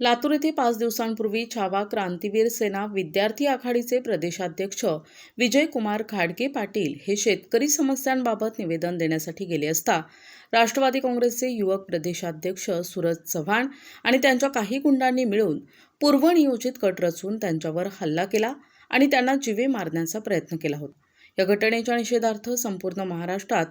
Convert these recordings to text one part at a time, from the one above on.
लातूर येथे पाच दिवसांपूर्वी छावा क्रांतीवीर सेना विद्यार्थी आघाडीचे प्रदेशाध्यक्ष विजयकुमार खाडके पाटील हे शेतकरी समस्यांबाबत निवेदन देण्यासाठी गेले असता राष्ट्रवादी काँग्रेसचे युवक प्रदेशाध्यक्ष सूरज चव्हाण आणि त्यांच्या काही गुंडांनी मिळून पूर्वनियोजित कट रचून त्यांच्यावर हल्ला केला आणि त्यांना जीवे मारण्याचा प्रयत्न केला होता. या घटनेच्या निषेधार्थ संपूर्ण महाराष्ट्रात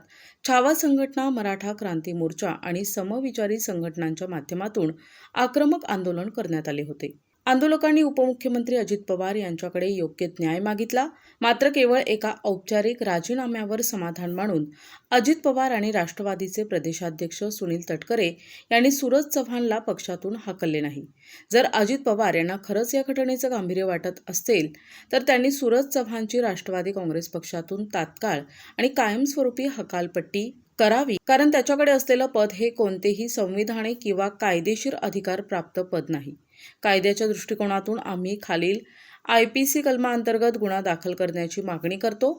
छावा संघटना मराठा क्रांती मोर्चा आणि समविचारी संघटनांच्या माध्यमातून आक्रमक आंदोलन करण्यात आले होते. आंदोलकांनी उपमुख्यमंत्री अजित पवार यांच्याकडे योग्य न्याय मागितला. मात्र केवळ एका औपचारिक राजीनाम्यावर समाधान मानून अजित पवार आणि राष्ट्रवादीचे प्रदेशाध्यक्ष सुनील तटकरे यांनी सूरज चव्हाणला पक्षातून हाकलले नाही. जर अजित पवार यांना खरंच या घटनेचं गांभीर्य वाटत असेल तर त्यांनी सूरज चव्हाणची राष्ट्रवादी काँग्रेस पक्षातून तात्काळ आणि कायमस्वरूपी हकालपट्टी करावी. कारण त्याच्याकडे असलेलं पद हे कोणतेही संविधानिक किंवा कायदेशीर अधिकार प्राप्त पद नाही. कायद्याच्या दृष्टिकोनातून आम्ही खालील आय पी सी कलमाअंतर्गत गुन्हा दाखल करण्याची मागणी करतो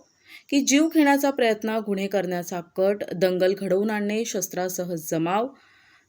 की जीव घेण्याचा प्रयत्न गुन्हे करण्याचा कट दंगल घडवून आणणे शस्त्रासह जमाव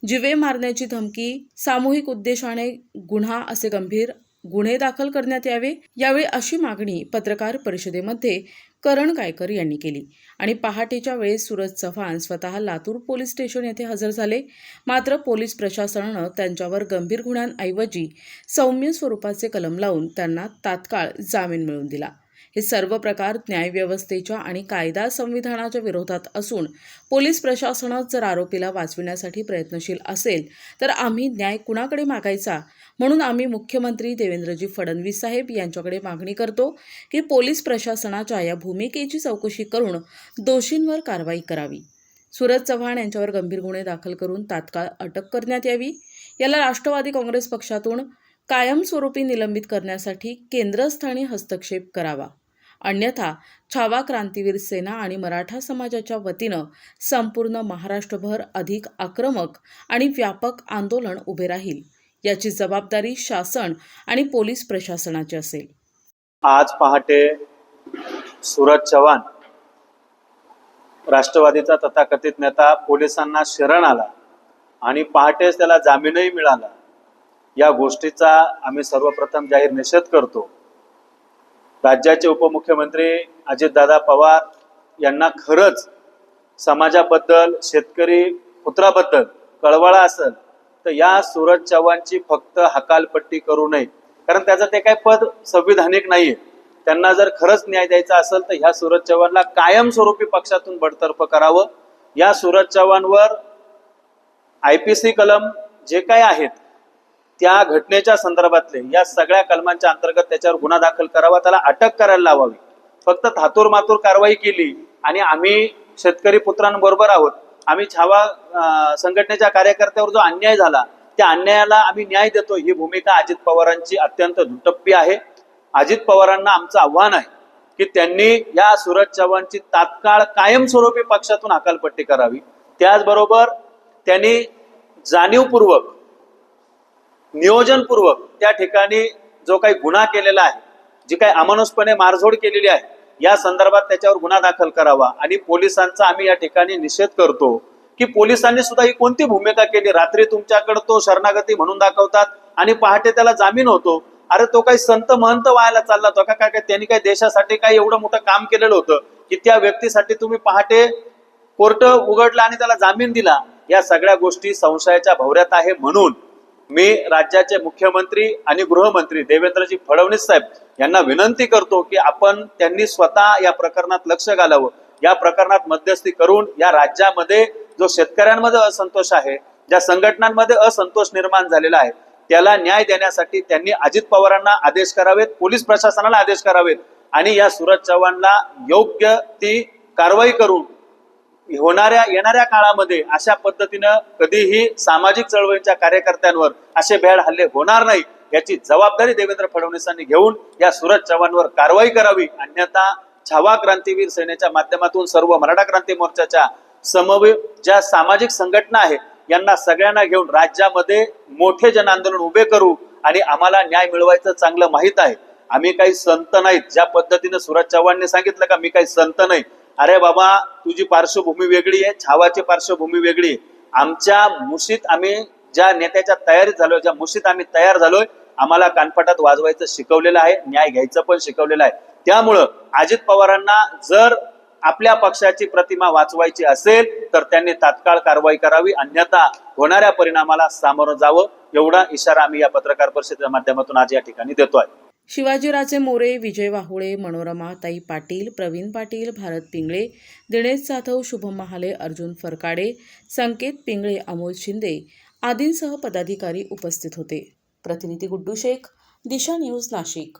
जिवे मारण्याची धमकी सामूहिक उद्देशाने गुन्हा असे गंभीर गुन्हे दाखल करण्यात यावे यावेळी अशी मागणी पत्रकार परिषदेमध्ये करण गायकर यांनी केली. आणि पहाटेच्या वेळेस सूरज चव्हाण स्वतः लातूर पोलीस स्टेशन येथे हजर झाले. मात्र पोलीस प्रशासनानं त्यांच्यावर गंभीर गुन्ह्यांऐवजी सौम्य स्वरूपाचे कलम लावून त्यांना तात्काळ जामीन मिळवून दिला. हे सर्व प्रकार न्यायव्यवस्थेच्या आणि कायदा संविधानाच्या विरोधात असून पोलीस प्रशासनात जर आरोपीला वाचविण्यासाठी प्रयत्नशील असेल तर आम्ही न्याय कुणाकडे मागायचा? म्हणून आम्ही मुख्यमंत्री देवेंद्रजी फडणवीस साहेब यांच्याकडे मागणी करतो की पोलीस प्रशासनाच्या या भूमिकेची चौकशी करून दोषींवर कारवाई करावी. सूरज चव्हाण यांच्यावर गंभीर गुन्हे दाखल करून तात्काळ अटक करण्यात यावी. याला राष्ट्रवादी काँग्रेस पक्षातून कायमस्वरूपी निलंबित करण्यासाठी केंद्रस्थानी हस्तक्षेप करावा. अन्यथा छावा क्रांतीवीर सेना आणि मराठा समाजाच्या वतीनं संपूर्ण महाराष्ट्रभर अधिक आक्रमक आणि व्यापक आंदोलन उभे राहील. याची जबाबदारी शासन आणि पोलीस प्रशासनाची असेल. आज पहाटे सूरज चव्हाण राष्ट्रवादीचा तथाकथित नेता पोलिसांना शरण आला आणि पहाटेच त्याला जामीनही मिळाला. या गोष्टीचा आम्ही सर्वप्रथम जाहीर निषेध करतो. राज्याचे उपमुख्यमंत्री अजितदादा पवार यांना खरंच समाजाबद्दल शेतकरी पुत्राबद्दल कळवळा असेल तर या सूरज चव्हाणची फक्त हकालपट्टी करू नये. कारण त्याचं ते काय पद संविधानिक नाहीये. त्यांना जर खरंच न्याय द्यायचा असेल तर ह्या सूरज चव्हाणला कायमस्वरूपी पक्षातून बडतर्फ करावं. या सूरज चव्हाणवर आय पी सी कलम जे काय आहेत त्या घटनेच्या संदर्भातले या सगळ्या कलमांच्या अंतर्गत त्याच्यावर गुन्हा दाखल करावा त्याला अटक करायला लावावी. फक्त थातूर मातूर कारवाई केली आणि आम्ही शेतकरी पुत्रांबरोबर आहोत. आम्ही छावा संघटनेच्या कार्यकर्त्यावर जो अन्याय झाला त्या अन्यायाला आम्ही न्याय देतो. ही भूमिका अजित पवारांची अत्यंत दुटप्पी आहे. अजित पवारांना आमचं आव्हान आहे की त्यांनी या सुरज चव्हाणची तात्काळ कायमस्वरूपी पक्षातून हकालपट्टी करावी. त्याचबरोबर त्यांनी जाणीवपूर्वक नियोजनपूर्वक त्या ठिकाणी जो काही गुन्हा केलेला आहे जी काही अमानुषपणे मारझोड केलेली आहे या संदर्भात त्याच्यावर गुन्हा दाखल करावा. आणि पोलिसांचा आम्ही या ठिकाणी निषेध करतो की पोलिसांनी सुद्धा ही कोणती भूमिका केली? रात्री तुमच्याकडे तो शरणागती म्हणून दाखवतात आणि पहाटे त्याला जामीन होतो. अरे तो काही संत महंत व्हायला चालला तो का? काय काय त्यांनी काही देशासाठी काही एवढं मोठं काम केलेलं होतं की त्या व्यक्तीसाठी तुम्ही पहाटे कोर्ट उघडला आणि त्याला जामीन दिला? या सगळ्या गोष्टी संशयाच्या भवऱ्यात आहे म्हणून. मी राज्याचे मुख्यमंत्री आणि गृहमंत्री देवेंद्रजी फडणवीस साहेब यांना विनंती करतो की आपण त्यांनी स्वतः या प्रकरणात लक्ष घालावं. या प्रकरणात मध्यस्थी करून या राज्यामध्ये जो शेतकऱ्यांमध्ये असंतोष आहे ज्या संघटनांमध्ये असंतोष निर्माण झालेला आहे त्याला न्याय देण्यासाठी त्यांनी अजित पवारांना आदेश करावेत पोलीस प्रशासनाला आदेश करावेत आणि या सूरज चव्हाणला योग्य ती कारवाई करून होणाऱ्या येणाऱ्या काळामध्ये अशा पद्धतीनं कधीही सामाजिक चळवळीच्या कार्यकर्त्यांवर असे भ्याड हल्ले होणार नाही याची जबाबदारी देवेंद्र फडणवीसांनी घेऊन या सुरज चव्हाणवर कारवाई करावी. अन्यथा छावा क्रांतीवीर सेनेच्या माध्यमातून सर्व मराठा क्रांती मोर्चाच्या समवे ज्या सामाजिक संघटना आहे यांना सगळ्यांना घेऊन राज्यामध्ये मोठे जन आंदोलन उभे करू आणि आम्हाला न्याय मिळवायचं चांगलं माहीत आहे. आम्ही काही संत नाहीत. ज्या पद्धतीनं सुरज चव्हाणने सांगितलं का मी काही संत नाही. अरे बाबा तुझी पार्श्वभूमी वेगळी आहे छावाची पार्श्वभूमी वेगळी आहे. आमच्या मुशीत आम्ही ज्या नेत्याच्या तयारीत झालोय ज्या मुशीत आम्ही तयार झालोय आम्हाला कानपटात वाजवायचं शिकवलेलं आहे न्याय घ्यायचं पण शिकवलेलं आहे. त्यामुळं अजित पवारांना जर आपल्या पक्षाची प्रतिमा वाचवायची असेल तर त्यांनी तात्काळ कारवाई करावी. अन्यथा होणाऱ्या परिणामाला सामोरं जावं. एवढा इशारा आम्ही या पत्रकार परिषदेच्या माध्यमातून आज या ठिकाणी देतोय. शिवाजीराजे मोरे विजय वाहुळे मनोरमा ताई पाटील प्रवीण पाटील भारत पिंगळे दिनेश जाधव शुभम महाले अर्जुन फरकाडे संकेत पिंगळे अमोल शिंदे आदींसह पदाधिकारी उपस्थित होते. प्रतिनिधी गुड्डू शेख दिशा न्यूज नाशिक.